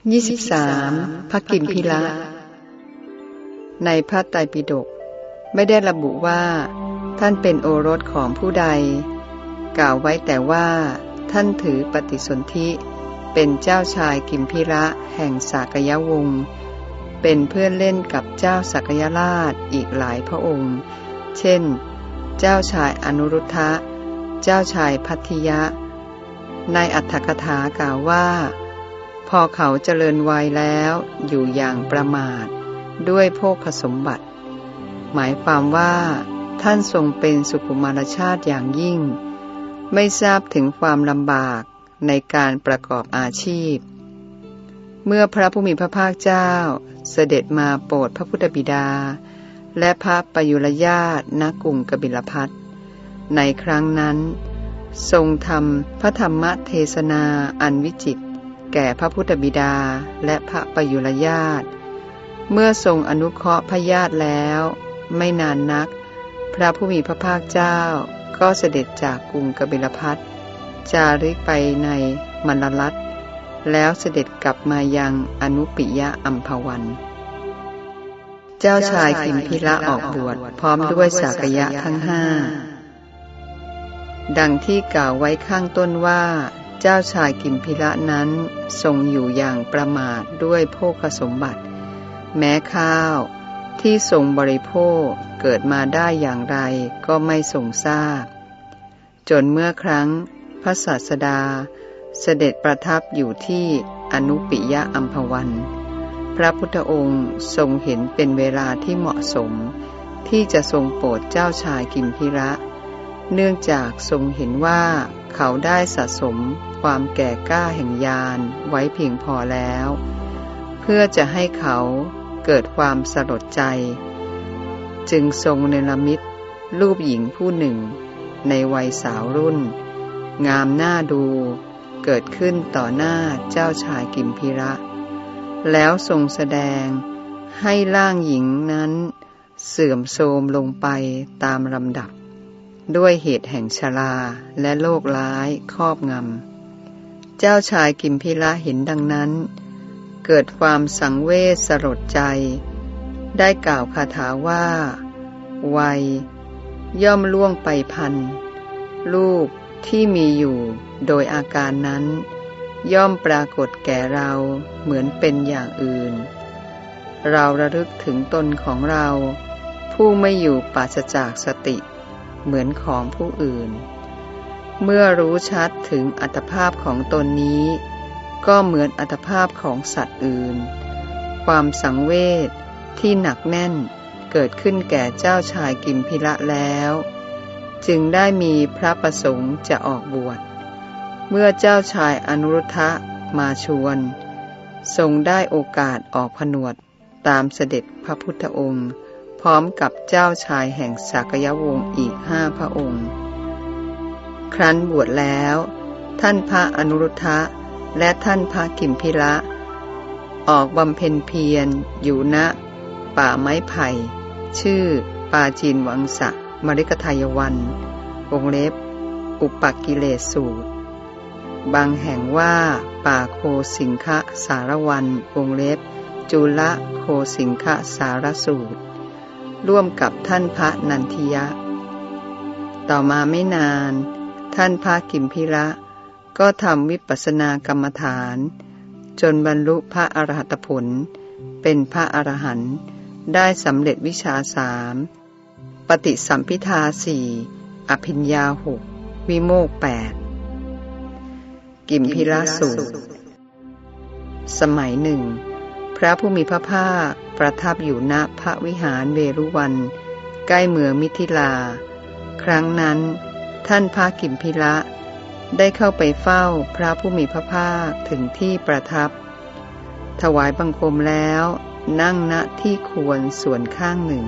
23. พระกิมพิละ ในพระไตรปิฎกไม่ได้ระบุว่า ท่านเป็นโอรสของผู้ใด กล่าวไว้แต่ว่า ท่านถือปฏิสนธิเป็นเจ้าชายกิมพิระแห่งสากยวงศ์เป็นเพื่อนเล่นกับเจ้าสักยราชอีกหลายพระองค์ เช่น เจ้าชายอนุรุทธะ เจ้าชายพัทธิยะ ในอัตถกถากล่าวว่า พอเขาเจริญวัยแล้วอยู่อย่างประมาทด้วยโภคสมบัติ หมายความว่าท่านทรงเป็นสุขุมารชาติอย่างยิ่ง ไม่ทราบถึงความลำบากในการประกอบอาชีพ เมื่อพระผู้มีพระภาคเจ้า เสด็จมาโปรดพระพุทธบิดา และพระประยุรญาติณกรุงกบิลพัทในครั้งนั้น ทรงทำพระธรรมเทศนาอันวิจิตร แก่พระพุทธบิดาและพระปยุรญาติ เมื่อทรงอนุเคราะห์พระญาติแล้ว ไม่นานนัก พระผู้มีพระภาคเจ้าก็เสด็จจากกรุงกบิลพัทจาริกไปในมลรัตแล้วเสด็จกลับมายังอนุปิยะอัมพวัน เจ้าชายกิมพิละออกบวชพร้อมด้วยสากยะทั้งห้าดังที่กล่าวไว้ข้างต้นว่า เจ้าชายกิมพิละนั้นทรงอยู่อย่างประมาทด้วยโภคสมบัติ แม้ข้าวที่ทรงบริโภคเกิดมาได้อย่างไรก็ไม่ทรงทราบ จนเมื่อครั้งพระศาสดา เสด็จประทับอยู่ที่อนุปิยะอัมพวัน พระพุทธองค์ทรงเห็นเป็นเวลาที่เหมาะสม ที่จะทรงโปรดเจ้าชายกิมพิระ เนื่องจากทรงเห็นว่าเขาได้สะสม ความแก่กล้าแห่งญาณไว้เพียงพอแล้ว เพื่อจะให้เขาเกิดความสลดใจ จึงทรงเนรมิตรูปหญิงผู้หนึ่ง ในวัยสาวรุ่น งามหน้าดู เกิดขึ้นต่อหน้าเจ้าชายกิมพิระ แล้วทรงแสดงให้ร่างหญิงนั้นเสื่อมโทรมลงไปตามลำดับ ด้วยเหตุแห่งชราและโรคร้ายครอบงำ เจ้าชายกิมพิระเห็นดังนั้น เกิดความสังเวชสลดใจ ได้กล่าวคาถาว่า วัย ย่อมล่วงไปพันรูปที่มีอยู่โดยอาการนั้น ย่อมปรากฏแก่เราเหมือนเป็นอย่างอื่น เราระลึกถึงตนของเรา ผู้ไม่อยู่ปราศจากสติ เหมือนของผู้อื่น เมื่อรู้ชัดถึงอัตภาพของตนนี้ ก็เหมือนอัตภาพของสัตว์อื่น ความสังเวชที่หนักแน่นเกิดขึ้นแก่เจ้าชายกิมพิละแล้ว จึงได้มีพระประสงค์จะออกบวช เมื่อเจ้าชายอนุรุทธะมาชวน ทรงได้โอกาสออกผนวดตามเสด็จพระพุทธองค์ พร้อมกับเจ้าชายแห่งสากยวงศ์อีกห้าพระองค์ ครั้นบวชแล้ว ท่านพระอนุรุทธะ และท่านพระกิมพิละ ออกบำเพ็ญเพียรอยู่ณป่าไม้ไผ่ ชื่อป่าจีนวังสะมริกทายวันวงเล็บ อุปกิเลสสูตร บางแห่งว่าป่าโคสิงคะสารวันวงเล็บ จุลโคสิงคะสารสูตร ร่วมกับท่านพระนันทิยะ ต่อมาไม่นาน ท่านพระกิมพิระ ก็ทำวิปัสสนากรรมฐาน จนบรรลุพระอรหัตผล เป็นพระอรหันต์ได้สำเร็จวิชาสามปฏิสัมพิทาสี่อภิญญาหกวิโมกแปดกิมพิราสูตรสมัยหนึ่ง พระผู้มีพระภาคประทับอยู่ณพระวิหารเวรุวัน ใกล้เมืองมิถิลา ครั้งนั้น ท่านพระกิมพิละ ได้เข้าไปเฝ้าพระผู้มีพระภาคถึงที่ประทับ ถวายบังคมแล้วนั่งณที่ควรส่วนข้างหนึ่ง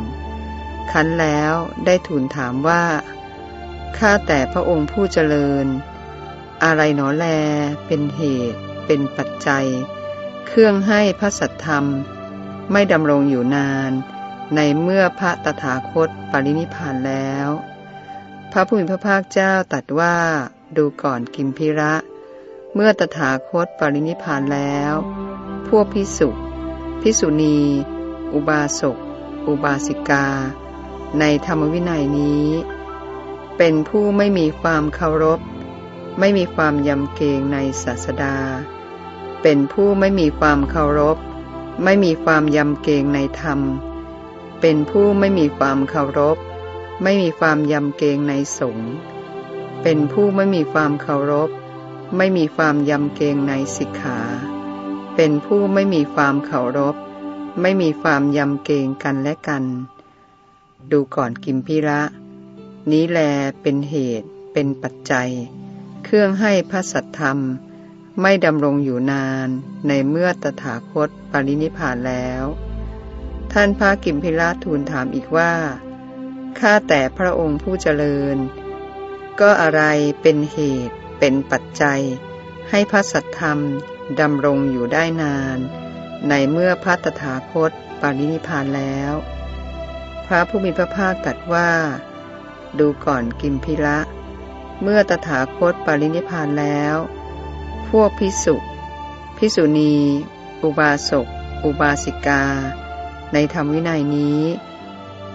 คันแล้วได้ทูลถามว่าข้าแต่พระองค์ผู้เจริญ อะไรหนอแลเป็นเหตุ เป็นปัจจัย เครื่องให้พระสัทธรรม ไม่ดำรงอยู่นาน ในเมื่อพระตถาคตปรินิพานแล้ว พระผู้มีพระภาคเจ้าตรัสว่าดูก่อนกิมพิระ เมื่อตถาคตปรินิพานแล้ว พวกพิสุพิสุณี อุบาสก อุบาสิกา ในธรรมวินัยนี้ เป็นผู้ไม่มีความเคารพ ไม่มีความยำเกรงในศาสดา เป็นผู้ไม่มีความเคารพ ไม่มีความยำเกรงในธรรม เป็นผู้ไม่มีความเคารพ ไม่มีความยำเกรงในสงฆ์เป็นผู้ไม่มีความเคารพ ไม่มีความยำเกรงในสิกขา เป็นผู้ไม่มีความเคารพ ไม่มีความยำเกรงกันและกัน ดูก่อนกิมพิระ นี้แลเป็นเหตุ เป็นปัจจัย เครื่องให้พระสัทธรรม ไม่ดำรงอยู่นานในเมื่อตถาคตปรินิพพานแล้ว ท่านพระกิมพิระทูลถามอีกว่า ข้าแต่พระองค์ผู้เจริญ ก็อะไรเป็นเหตุเป็นปัจจัย ให้พระสัทธรรมดำรงอยู่ได้นาน ในเมื่อพระตถาคตปรินิพานแล้ว พระผู้มีพระภาคตรัสว่า ดูก่อนกิมพิระเมื่อตถาคตปรินิพานแล้ว พวกพิสุพิสุณี อุบาสก อุบาสิกา ในธรรมวินัยนี้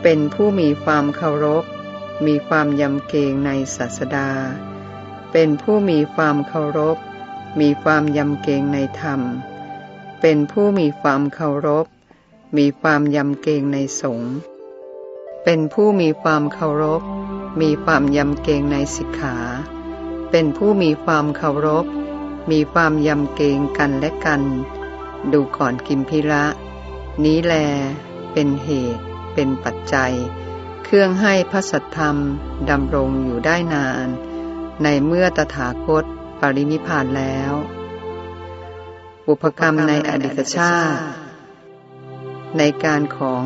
เป็นผู้มีความเคารพ มีความยำเกรงในศาสดา เป็นผู้มีความเคารพ มีความยำเกรงในธรรม เป็นผู้มีความเคารพ มีความยำเกรงในสงฆ์เป็นผู้มีความเคารพ มีความยำเกรงในสิกขา เป็นผู้มีความเคารพ มีความยำเกรงกันและกัน ดูก่อนกิมพิระ นี้แล เป็นเหตุ เป็นปัจจัย เครื่องให้พระสัทธรรมดำรงอยู่ได้นาน ในเมื่อตถาคตปรินิพานแล้ว บุพกรรมในอดีตชาติ ในการของ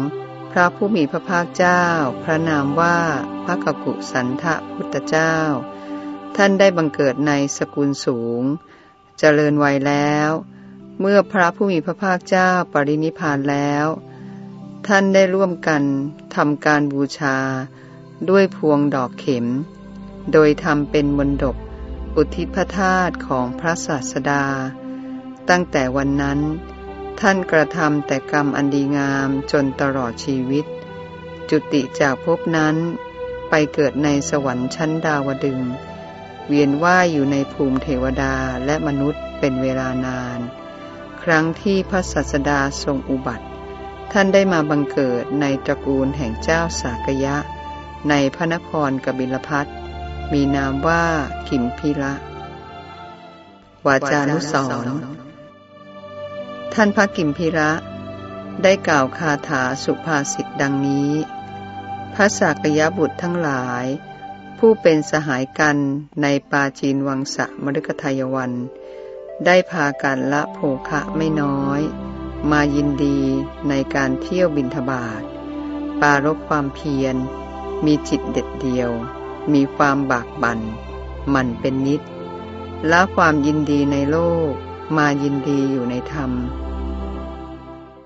พระผู้มีพระภาคเจ้า พระนามว่าพระกกุสันทะพุทธเจ้า ท่านได้บังเกิดในสกุลสูง เจริญวัยแล้ว เมื่อพระผู้มีพระภาคเจ้าปรินิพานแล้ว ท่านได้ร่วมกันทำการบูชา ด้วยพวงดอกเข็ม โดยทำเป็นมนดบอุทิศพระธาตุของพระศาสดา ตั้งแต่วันนั้น ท่านกระทำแต่กรรมอันดีงามจนตลอดชีวิต จุติจากภพนั้น ไปเกิดในสวรรค์ชั้นดาวดึง เวียนว่ายอยู่ในภูมิเทวดาและมนุษย์เป็นเวลานาน ครั้งที่พระศาสดาทรงอุบัติ ท่านได้มาบังเกิดในตระกูลแห่งเจ้าสากยะ ในพระนครกบิลพัทมีนามว่ากิมพิระวาจานุสรณ์ท่านพระกิมพิระได้กล่าวคาถาสุภาษิตดังนี้ พระสากยบุตรทั้งหลาย ผู้เป็นสหายกันในปาจีนวังสะมฤคทายวัน ได้พากันละโภคะไม่น้อย มายินดีในการเที่ยวบินทบาทปารบความเพียร มีจิตเด็ดเดียว มีความบากบัน่นมันเป็นนิดละความยินดีในโลก มายินดีอยู่ในธรรม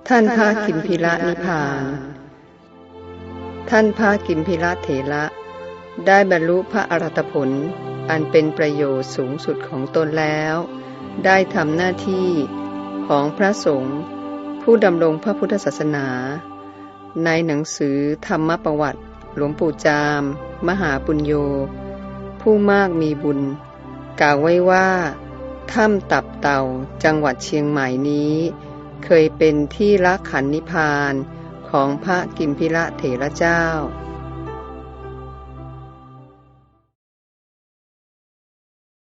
ท่านพระกิมพิระนิพพาน ท่านพระกิมพิระเถระได้บรรลุพระอรหัตผล อันเป็นประโยชน์สูงสุดของตนแล้ว ได้ทำหน้าที่ของพระสงฆ์ ผู้ดำรงพระพุทธศาสนา ในหนังสือธรรมประวัติ หลวงปู่จาม มหาปุญโย ผู้มากมีบุญ กล่าวไว้ว่าถ้ำตับเต่าจังหวัดเชียงใหม่นี้ เคยเป็นที่ละขันนิพพานของพระกิมพิระเถระเจ้า